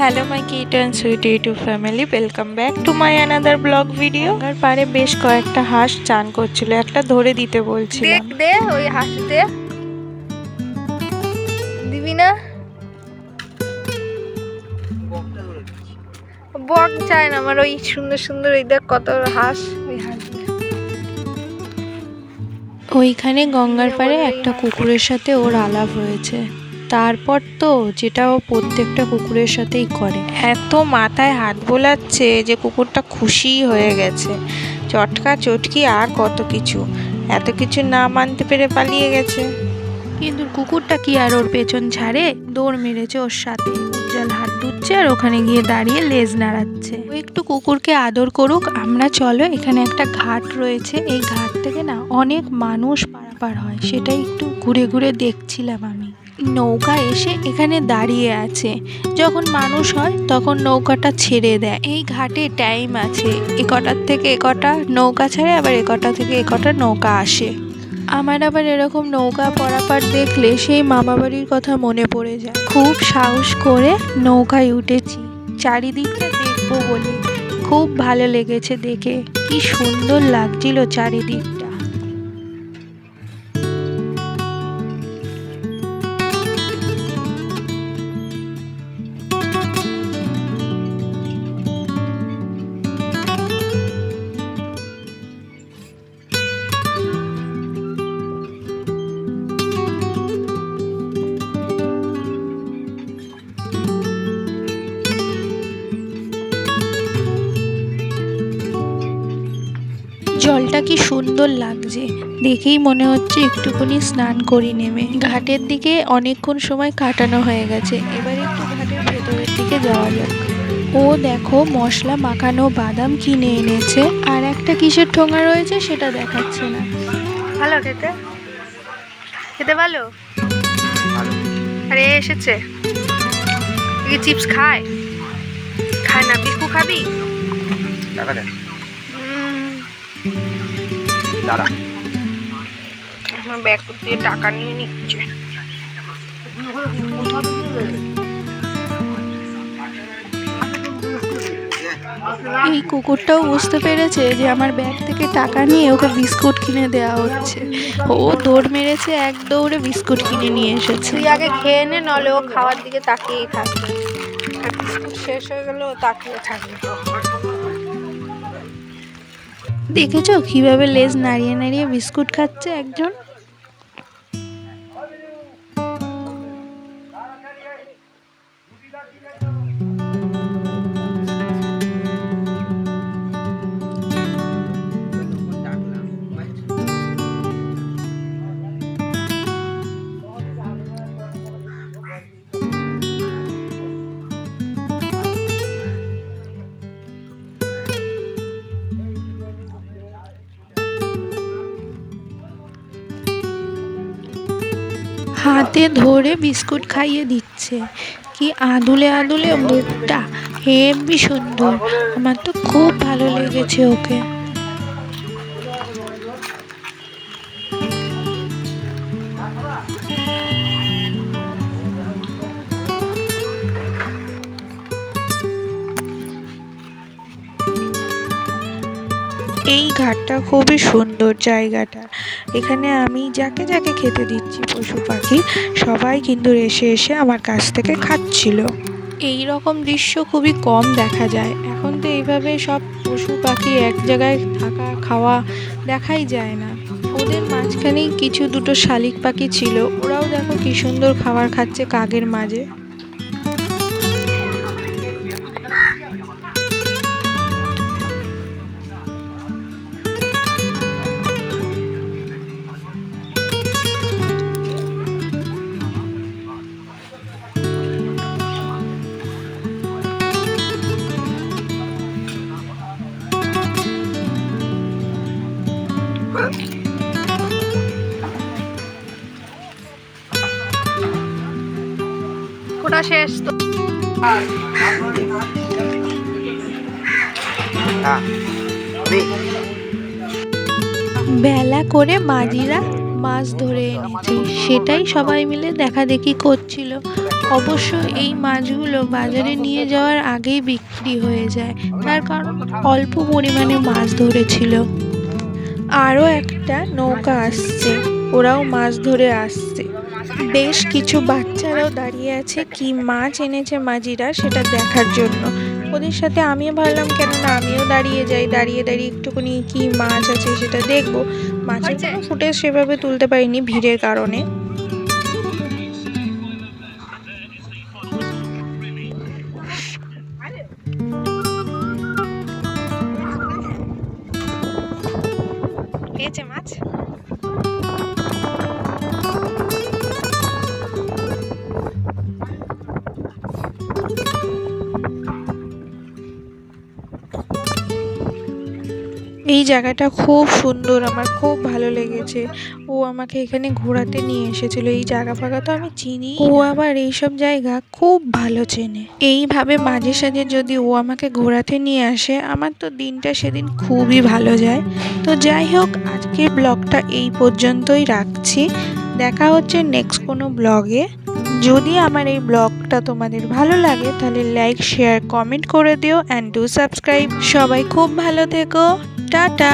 Hello my cute and sweet YouTube family welcome back to my another blog video আর পারে বেশ কয়েকটা হাঁস চান করছিল। একটা ধরে দিতে বলছিলাম দেখ, দে, ওই হাঁস দে। দিবি না? বক চায় না আমার ওই সুন্দর সুন্দর ওই দেখ কত হাঁস, ওই হাঁস। ওইখানে গঙ্গার পাড়ে একটা কুকুরের সাথে ওর আলাপ হয়েছে। তারপর তো যেটা ও প্রত্যেকটা কুকুরের সাথেই করে। এত মাথায় হাত বোলাচ্ছে যে কুকুরটা খুশি হয়ে গেছে। চটকা চটকি আর কত কিছু। এত কিছু না মানতে পেরে পালিয়ে গেছে। কিন্তু কুকুরটা কি আর ওর পেছন ছাড়ে দৌড় মেরেছে ওর সাথে। উজ্জ্বল হাত ধুচ্ছে আর ওখানে গিয়ে দাঁড়িয়ে লেজ নাড়াচ্ছে। ও একটু কুকুরকে আদর করুক, আমরা চলো, এখানে একটা ঘাট রয়েছে। এই ঘাট থেকে না অনেক মানুষ পারাপার হয় সেটাই একটু ঘুরে ঘুরে দেখছিলাম আমি। নৌকা এসে এখানে দাঁড়িয়ে আছে। যখন মানুষ হয়, তখন নৌকাটা ছেড়ে দেয়। এই ঘাটে টাইম আছে। এ কটার থেকে এ কটা নৌকা ছাড়ে, আবার এ কটা থেকে এ কটা নৌকা আসে। আমার আবার এরকম নৌকা পরাপার দেখলে সেই মামাবাড়ির কথা মনে পড়ে যায়। খুব সাহস করে নৌকায় উঠেছি। চারিদিকটা দেখব বলে। খুব ভালো লেগেছে দেখে। কি সুন্দর লাগছিল চারিদিকটা জলটা কি সুন্দর লাগছে। দেখেই মনে হচ্ছে একটুখানি স্নান করি নেমে ঘাটের দিকে অনেকক্ষণ সময় কাটানো হয়ে গেছে। এবার একটু ঘাটের ভেতরের দিকে যাওয়া যাক। ও দেখো, মশলা মাখানো বাদাম কিনে এনেছে। আর একটা কিসের ঠোঙা রয়েছে সেটা দেখাচ্ছে না। ভালো খেতে? খেতে ভালো? আরে, এসেছে। চিপস খায়? খায় না বিস্কু খাবি? দাঁড়া। আমার ব্যাগ দিয়ে টাকা নিয়ে নিচ্ছে। এই কুকুরটাও বুঝতে পেরেছে যে আমার ব্যাগ থেকে টাকা নিয়ে ওকে বিস্কুট কিনে দেওয়া হচ্ছে। ও দৌড় মেরেছে এক দৌড়ে বিস্কুট কিনে নিয়ে এসেছে। তুই আগে খেয়ে নে নলে ও খাওয়ার দিকে তাকিয়েই থাকবে। বিস্কুট শেষ হয়ে গেলে ও তাকিয়ে থাকবে। দেখেছ কীভাবে লেজ নাড়িয়ে নাড়িয়ে বিস্কুট খাচ্ছে একজন? হাতে ধরে বিস্কুট খাইয়ে দিচ্ছে। কি আদুলে আদুলে মুখটা হেবি সুন্দর। আমার তো খুব ভালো লেগেছে ওকে। এই ঘাটটা খুবই সুন্দর জায়গাটা। এখানে আমি যাকে যাকে খেতে দিচ্ছি পশু পাখি, সবাই কিন্তু এসে এসে আমার কাছ থেকে খাচ্ছিল। এই রকম দৃশ্য খুবই কম দেখা যায়। এখন তো এইভাবে সব পশু পাখি এক জায়গায় থাকা, খাওয়া দেখাই যায় না। ওদের মাঝখানেই কিছু দুটো শালিক পাখি ছিল। ওরাও দেখো কি সুন্দর খাবার খাচ্ছে কাকের মাঝে। গল্পটা শেষ তো। বেলা করে মাঝিরা মাছ ধরে এনেছে। সেটাই সবাই মিলে দেখা দেখি করছিল। অবশ্য এই মাছগুলো বাজারে নিয়ে যাওয়ার আগেই বিক্রি হয়ে যায়। তার কারণ অল্প পরিমাণে মাছ ধরেছিল। আরও একটা নৌকা আসছে। ওরাও মাছ ধরে আসছে। বেশ কিছু বাচ্চারাও দাঁড়িয়ে আছে। কি মাছ এনেছে মাঝিরা সেটা দেখার জন্য। ওদের সাথে আমিও ভাবলাম কেননা আমিও দাঁড়িয়ে যাই দাঁড়িয়ে দাঁড়িয়ে একটুখানি কি মাছ আছে সেটা দেখব। মাছের কোনো ফুটেজ সেভাবে তুলতে পারিনি ভিড়ের কারণে। পেয়েছে মাছ। এই জায়গাটা খুব সুন্দর, আমার খুব ভালো লেগেছে। ও আমাকে এখানে ঘোরাতে নিয়ে এসেছিল, এই জায়গা ফাগা তো আমি চিনি। ও আবার এইসব জায়গা খুব ভালো চেনে। এইভাবে মাঝে সাঝে যদি ও আমাকে ঘোরাতে নিয়ে আসে, আমার তো দিনটা সেদিন খুবই ভালো যায়। তো যাই হোক, আজকের ব্লগটা এই পর্যন্তই রাখছি। দেখা হচ্ছে নেক্সট কোনো ব্লগে। যদি আমার এই ব্লগটা তোমাদের ভালো লাগে, তাহলে লাইক শেয়ার কমেন্ট করে দিও অ্যান্ড ডু সাবস্ক্রাইব সবাই খুব ভালো থেকো। টাটা!